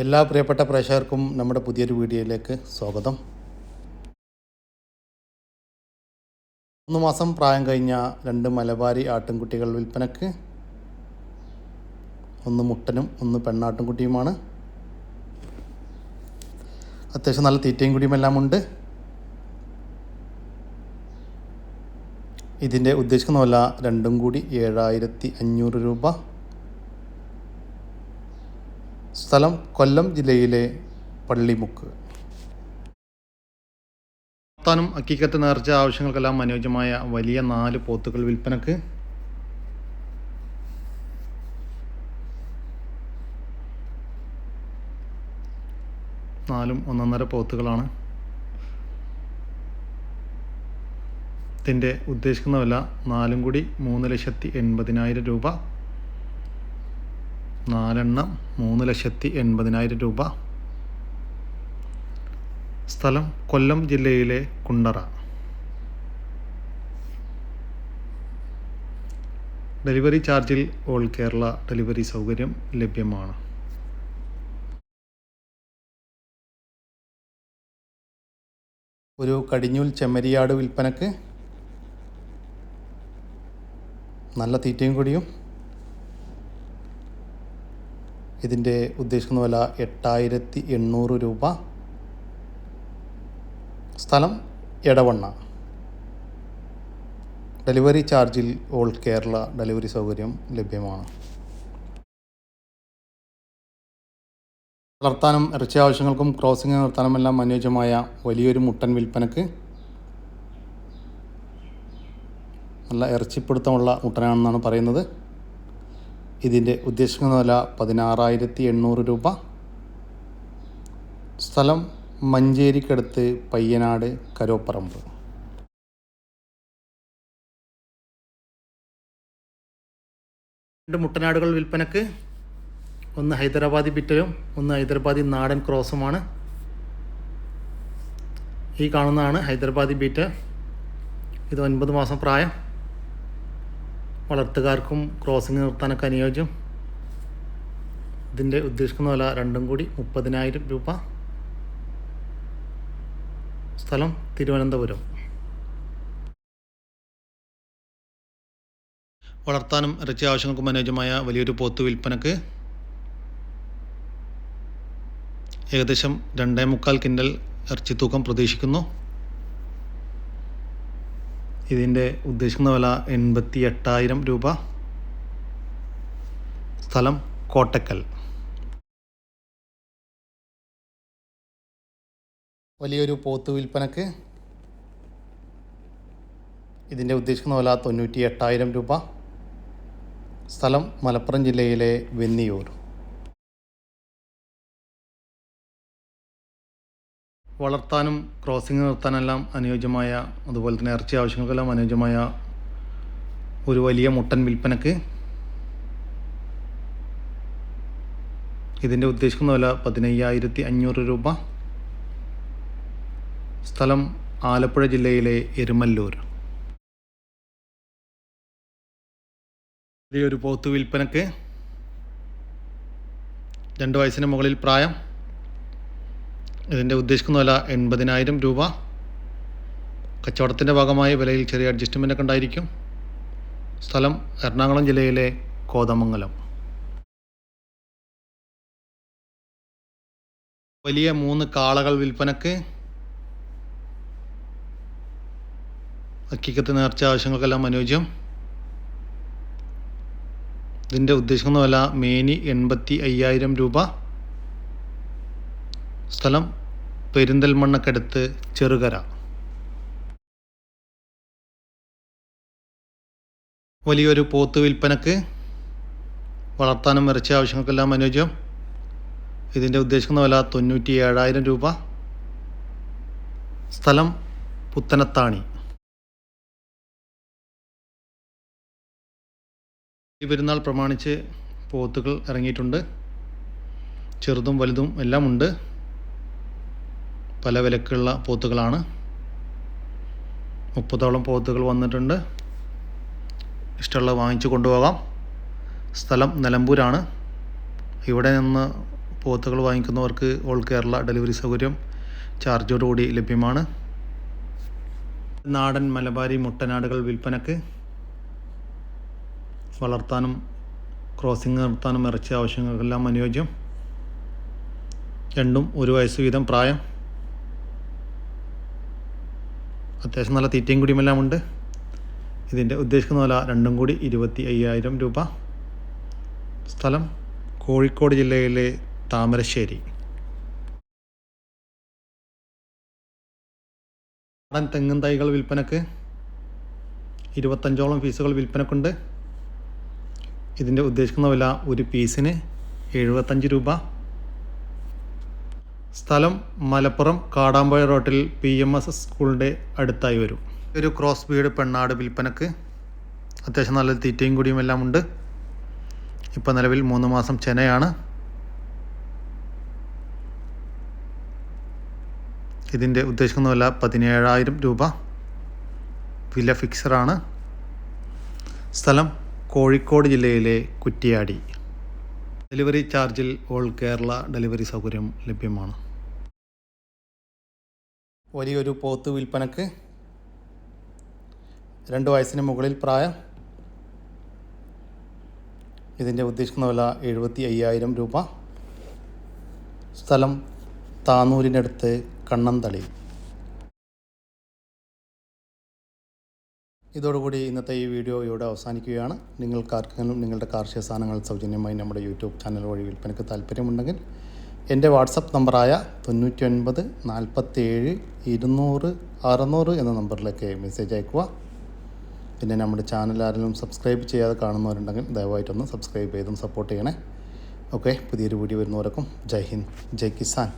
എല്ലാ പ്രിയപ്പെട്ട പ്രേക്ഷകർക്കും നമ്മുടെ പുതിയൊരു വീഡിയോയിലേക്ക് സ്വാഗതം. മൂന്ന് മാസം പ്രായം കഴിഞ്ഞ രണ്ട് മലബാരി ആട്ടിൻകുട്ടികൾ വിൽപ്പനക്ക് ഒന്ന് മുട്ടനും ഒന്ന് പെണ്ണാട്ടിൻകുട്ടിയുമാണ്. അത്യാവശ്യം നല്ല തീറ്റയും കുടിയും എല്ലാം ഉണ്ട്. ഇതിന്റെ ഉദ്ദേശിക്കുന്ന വില രണ്ടും കൂടി ഏഴായിരത്തി അഞ്ഞൂറ് രൂപ. സ്ഥലം കൊല്ലം ജില്ലയിലെ പള്ളിമുക്ക്. താനും അക്കിക്കത്ത് നേർച്ച ആവശ്യങ്ങൾക്കെല്ലാം അനുയോജ്യമായ വലിയ നാല് പോത്തുകൾ വിൽപ്പനക്ക്. നാലും ഒന്നൊന്നര പോത്തുകളാണ്. ഇതിന്റെ ഉദ്ദേശിക്കുന്ന വില നാലും കൂടി മൂന്ന് ലക്ഷത്തി എൺപതിനായിരം രൂപ. നാലെണ്ണം മൂന്ന് ലക്ഷത്തി എൺപതിനായിരം രൂപ. സ്ഥലം കൊല്ലം ജില്ലയിലെ കുണ്ടറ. ഡെലിവറി ചാർജിൽ ഓൾ കേരള ഡെലിവറി സൗകര്യം ലഭ്യമാണ്. ഒരു കടിഞ്ഞൂൽ ചെമ്മരിയാട് വിൽപ്പനക്ക് നല്ല തീറ്റയും കൂടിയും ഇതിന്റെ ഉദ്ദേശിക്കുന്ന വില എട്ടായിരത്തി എണ്ണൂറ് രൂപ. സ്ഥലം എടവണ്ണ. ഡെലിവറി ചാർജിൽ ഓൾ കേരള ഡെലിവറി സൗകര്യം ലഭ്യമാണ്. വളർത്താനും ഇറച്ചി ആവശ്യങ്ങൾക്കും ക്രോസിംഗ് നിർത്താനുമെല്ലാം അനുയോജ്യമായ വലിയൊരു മുട്ടൻ വിൽപ്പനക്ക് നല്ല ഇറച്ചിപ്പിടുത്തമുള്ള മുട്ടനാണെന്നാണ് പറയുന്നത്. ഇതിന്റെ ഉദ്ദേശിക്കുന്ന വില പതിനാറായിരത്തി എണ്ണൂറ് രൂപ. സ്ഥലം മഞ്ചേരിക്കടുത്ത് പയ്യനാട് കരോപ്പറമ്പ്. രണ്ട് മുട്ടനാടുകൾ വിൽപ്പനക്ക്. ഒന്ന് ഹൈദരാബാദി ബിറ്റലും ഒന്ന് ഹൈദരാബാദി നാടൻ ക്രോസുമാണ്. ഈ കാണുന്നതാണ് ഹൈദരാബാദി ബീറ്റ്. ഇത് ഒൻപത് മാസം പ്രായം. വളർത്തുകാർക്കും ക്രോസിംഗ് നിർത്താനൊക്കെ അനുയോജ്യം. ഇതിന്റെ ഉദ്ദേശിക്കുന്ന വില രണ്ടും കൂടി മുപ്പതിനായിരം രൂപ. സ്ഥലം തിരുവനന്തപുരം. വളർത്താനും ഇറച്ചി ആവശ്യങ്ങൾക്കും അനുയോജ്യമായ വലിയൊരു പോത്ത് വിൽപ്പനക്ക് ഏകദേശം രണ്ടേ മുക്കാൽ കിൻഡൽ ഇറച്ചി തൂക്കം പ്രതീക്ഷിക്കുന്നു. ഇതിന്റെ ഉദ്ദേശിക്കുന്ന വില എൺപത്തി എട്ടായിരം രൂപ. സ്ഥലം കോട്ടക്കൽ. വലിയൊരു പോത്ത് വിൽപ്പനക്ക് ഇതിന്റെ ഉദ്ദേശിക്കുന്ന വില തൊണ്ണൂറ്റി എട്ടായിരം രൂപ. സ്ഥലം മലപ്പുറം ജില്ലയിലെ വെന്നിയൂർ. വളർത്താനും ക്രോസിംഗ് നിർത്താനെല്ലാം അനുയോജ്യമായ അതുപോലെ തന്നെ ഇറച്ചി ആവശ്യങ്ങൾക്കെല്ലാം അനുയോജ്യമായ ഒരു വലിയ മുട്ടൻ വിൽപ്പനക്ക് ഇതിന്റെ ഉദ്ദേശിക്കുന്ന വില പതിനയ്യായിരത്തി അഞ്ഞൂറ് രൂപ. സ്ഥലം ആലപ്പുഴ ജില്ലയിലെ എരുമല്ലൂർ. വലിയൊരു പോത്ത് വിൽപ്പനക്ക് രണ്ട് വയസ്സിന് മുകളിൽ പ്രായം. ഇതിന്റെ ഉദ്ദേശിക്കുന്ന വില എൺപതിനായിരം രൂപ. കച്ചവടത്തിന്റെ ഭാഗമായി വിലയിൽ ചെറിയ അഡ്ജസ്റ്റ്മെന്റ് ഒക്കെ ഉണ്ടായിരിക്കും. സ്ഥലം എറണാകുളം ജില്ലയിലെ കോതമംഗലം. വലിയ മൂന്ന് കാളകൾ വിൽപ്പനക്ക്. അക്കിക്കത്ത് നേർച്ച ആവശ്യങ്ങൾക്കെല്ലാം അനുയോജ്യം. ഇതിന്റെ ഉദ്ദേശിക്കുന്ന വില മേനി എൺപത്തി അയ്യായിരം രൂപ. സ്ഥലം പെരിന്തൽമണ്ണക്കടുത്ത് ചെറുകര. വലിയൊരു പോത്ത് വിൽപ്പനക്ക് വളർത്താനും ഇറച്ച ആവശ്യങ്ങൾക്കെല്ലാം അനുയോജ്യം. ഇതിന്റെ ഉദ്ദേശിക്കുന്ന വില തൊണ്ണൂറ്റി ഏഴായിരം രൂപ. സ്ഥലം പുത്തനത്താണി. ഈ പെരുന്നാൾ പ്രമാണിച്ച് പോത്തുകൾ ഇറങ്ങിയിട്ടുണ്ട്. ചെറുതും വലുതും എല്ലാം ഉണ്ട് പല വിലക്കുള്ള പോത്തുകളാണ്. മുപ്പതോളം പോത്തുകൾ വന്നിട്ടുണ്ട്. ഇഷ്ടമുള്ള വാങ്ങിച്ചു കൊണ്ടുപോകാം. സ്ഥലം നിലമ്പൂരാണ്. ഇവിടെ നിന്ന് പോത്തുകൾ വാങ്ങിക്കുന്നവർക്ക് ഓൾ കേരള ഡെലിവറി സൗകര്യം ചാർജോടുകൂടി ലഭ്യമാണ്. നാടൻ മലബാരി മുട്ടനാടുകൾ വിൽപ്പനക്ക് വളർത്താനും ക്രോസിംഗ് നിർത്താനും ഇറച്ചി ആവശ്യങ്ങൾക്കെല്ലാം അനുയോജ്യം. രണ്ടും ഒരു വയസ്സ് വീതം പ്രായം. അത്യാവശ്യം നല്ല തീറ്റയും കുടിയുമെല്ലാം ഉണ്ട്. ഇതിന്റെ ഉദ്ദേശിക്കുന്ന വില രണ്ടും കൂടി ഇരുപത്തി അയ്യായിരം രൂപ. സ്ഥലം കോഴിക്കോട് ജില്ലയിലെ താമരശ്ശേരി. നാടൻ തെങ്ങും തൈകൾ വിൽപ്പനക്ക് ഇരുപത്തഞ്ചോളം പീസുകൾ വിൽപ്പനക്കുണ്ട്. ഇതിന്റെ ഉദ്ദേശിക്കുന്ന വില ഒരു പീസിന് എഴുപത്തഞ്ച് രൂപ. സ്ഥലം മലപ്പുറം കാടാമ്പുഴ റോട്ടിൽ പി എം എസ് സ്കൂളിന്റെ അടുത്തായി വരും. ഒരു ക്രോസ് ബീഡ് പെണ്ണാട് വിൽപ്പനക്ക് അത്യാവശ്യം നല്ല തീറ്റയും കൂടിയും എല്ലാം ഉണ്ട്. ഇപ്പം നിലവിൽ മൂന്ന് മാസം ചെനയാണ്. ഇതിന്റെ ഉദ്ദേശിക്കുന്ന വില പതിനേഴായിരം രൂപ വില ഫിക്സറാണ് സ്ഥലം കോഴിക്കോട് ജില്ലയിലെ കുറ്റിയാടി. ഡെലിവറി ചാർജിൽ ഓൾ കേരള ഡെലിവറി സൗകര്യം ലഭ്യമാണ്. വലിയൊരു പോത്ത് വിൽപ്പനക്ക് രണ്ട് വയസ്സിന് മുകളിൽ പ്രായം. ഇതിന്റെ ഉദ്ദേശിക്കുന്ന വില എഴുപത്തി അയ്യായിരം രൂപ. സ്ഥലം താനൂരിനടുത്ത് കണ്ണന്തളി ഇതോടുകൂടി ഇന്നത്തെ ഈ വീഡിയോ ഇവിടെ അവസാനിക്കുകയാണ്. നിങ്ങൾക്കാർക്കെങ്കിലും നിങ്ങളുടെ കാർഷിക സാധനങ്ങൾ സൗജന്യമായി നമ്മുടെ യൂട്യൂബ് ചാനൽ വഴി വിൽപ്പനയ്ക്ക് താല്പര്യമുണ്ടെങ്കിൽ എന്റെ വാട്സപ്പ് നമ്പറായ തൊണ്ണൂറ്റി ഒൻപത് നാൽപ്പത്തേഴ് ഇരുന്നൂറ് അറുന്നൂറ് എന്ന നമ്പറിലേക്ക് മെസ്സേജ് അയക്കുക. പിന്നെ നമ്മുടെ ചാനൽ ആരെങ്കിലും സബ്സ്ക്രൈബ് ചെയ്യാതെ കാണുന്നവരുണ്ടെങ്കിൽ ദയവായിട്ടൊന്ന് സബ്സ്ക്രൈബ് ചെയ്തും സപ്പോർട്ട് ചെയ്യണേ. ഓക്കെ പുതിയൊരു വീഡിയോ വരുന്നവർക്കും ജയ് ഹിന്ദ് ജയ് കിസാൻ.